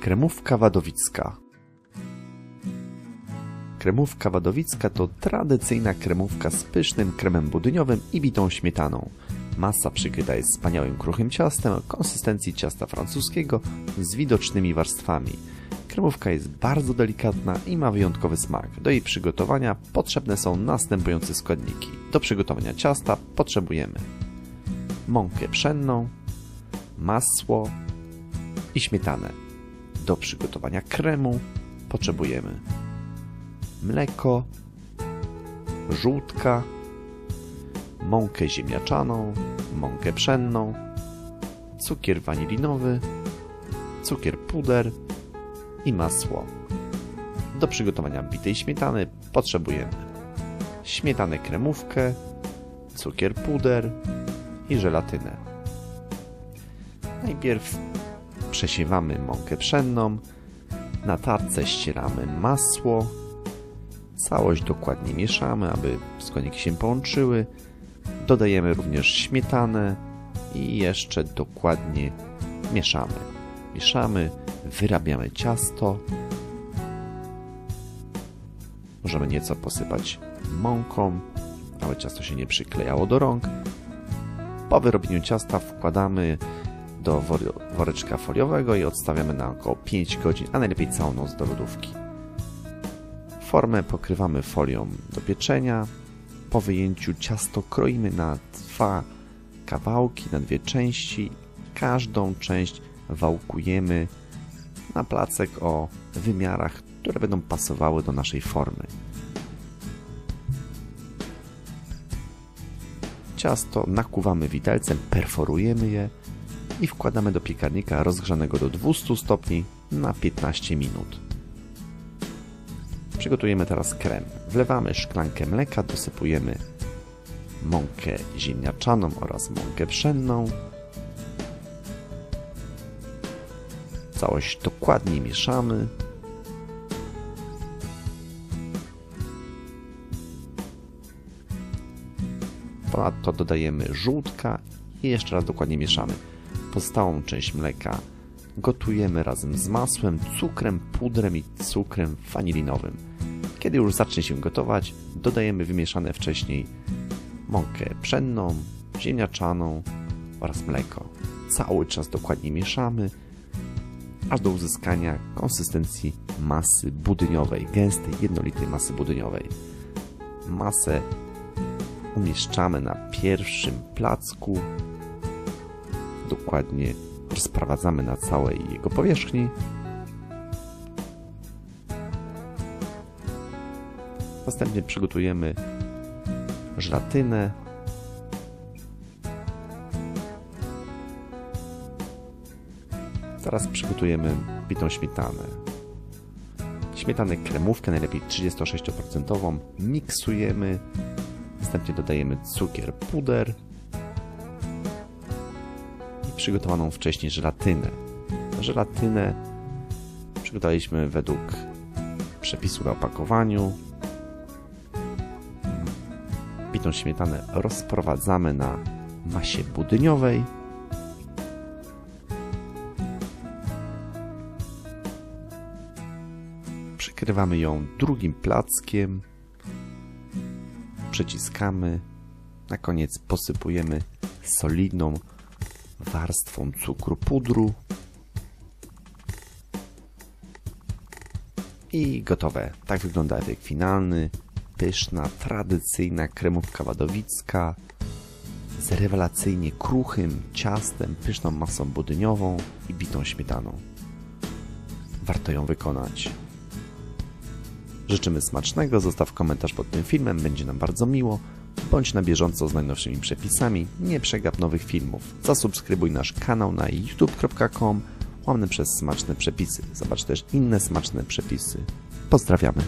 Kremówka wadowicka Kremówka wadowicka to tradycyjna kremówka z pysznym kremem budyniowym i bitą śmietaną. Masa przykryta jest wspaniałym kruchym ciastem o konsystencji ciasta francuskiego z widocznymi warstwami. Kremówka jest bardzo delikatna i ma wyjątkowy smak. Do jej przygotowania potrzebne są następujące składniki. Do przygotowania ciasta potrzebujemy mąkę pszenną, masło i śmietanę. Do przygotowania kremu potrzebujemy mleko, żółtka, mąkę ziemniaczaną, mąkę pszenną, cukier wanilinowy, cukier puder i masło. Do przygotowania bitej śmietany potrzebujemy śmietanę kremówkę, cukier puder i żelatynę. Najpierw przesiewamy mąkę pszenną, na tarce ścieramy masło, całość dokładnie mieszamy, aby składniki się połączyły. Dodajemy również śmietanę i jeszcze dokładnie mieszamy. Mieszamy, wyrabiamy ciasto. Możemy nieco posypać mąką, aby ciasto się nie przyklejało do rąk. Po wyrobieniu ciasta wkładamy do woreczka foliowego i odstawiamy na około 5 godzin, a najlepiej całą noc do lodówki. Formę pokrywamy folią do pieczenia. Po wyjęciu ciasto kroimy na dwa kawałki, na dwie części. Każdą część wałkujemy na placek o wymiarach, które będą pasowały do naszej formy. Ciasto nakuwamy widelcem, perforujemy je i wkładamy do piekarnika rozgrzanego do 200 stopni na 15 minut. Przygotujemy teraz krem. Wlewamy szklankę mleka, dosypujemy mąkę ziemniaczaną oraz mąkę pszenną. Całość dokładnie mieszamy. Ponadto dodajemy żółtka i jeszcze raz dokładnie mieszamy. Pozostałą część mleka gotujemy razem z masłem, cukrem, pudrem i cukrem wanilinowym. Kiedy już zacznie się gotować, dodajemy wymieszane wcześniej mąkę pszenną, ziemniaczaną oraz mleko. Cały czas dokładnie mieszamy, aż do uzyskania konsystencji masy budyniowej, gęstej, jednolitej masy budyniowej. Masę umieszczamy na pierwszym placku, dokładnie rozprowadzamy na całej jego powierzchni. Następnie przygotujemy żelatynę. Teraz przygotujemy bitą śmietanę. Śmietanę kremówkę, najlepiej 36%. Miksujemy. Następnie dodajemy cukier, puder przygotowaną wcześniej żelatynę. Żelatynę przygotowaliśmy według przepisu na opakowaniu bitą śmietanę rozprowadzamy na masie budyniowej. Przykrywamy ją drugim plackiem. Przeciskamy. Na koniec posypujemy solidną warstwą cukru pudru. I gotowe. Tak wygląda efekt finalny pyszna, tradycyjna kremówka wadowicka z rewelacyjnie kruchym ciastem, pyszną masą budyniową i bitą śmietaną. Warto ją wykonać. Życzymy smacznego, zostaw komentarz pod tym filmem, będzie nam bardzo miło. Bądź na bieżąco z najnowszymi przepisami, nie przegap nowych filmów. Zasubskrybuj nasz kanał na youtube.com łamny przez smaczne przepisy. Zobacz też inne smaczne przepisy. Pozdrawiamy.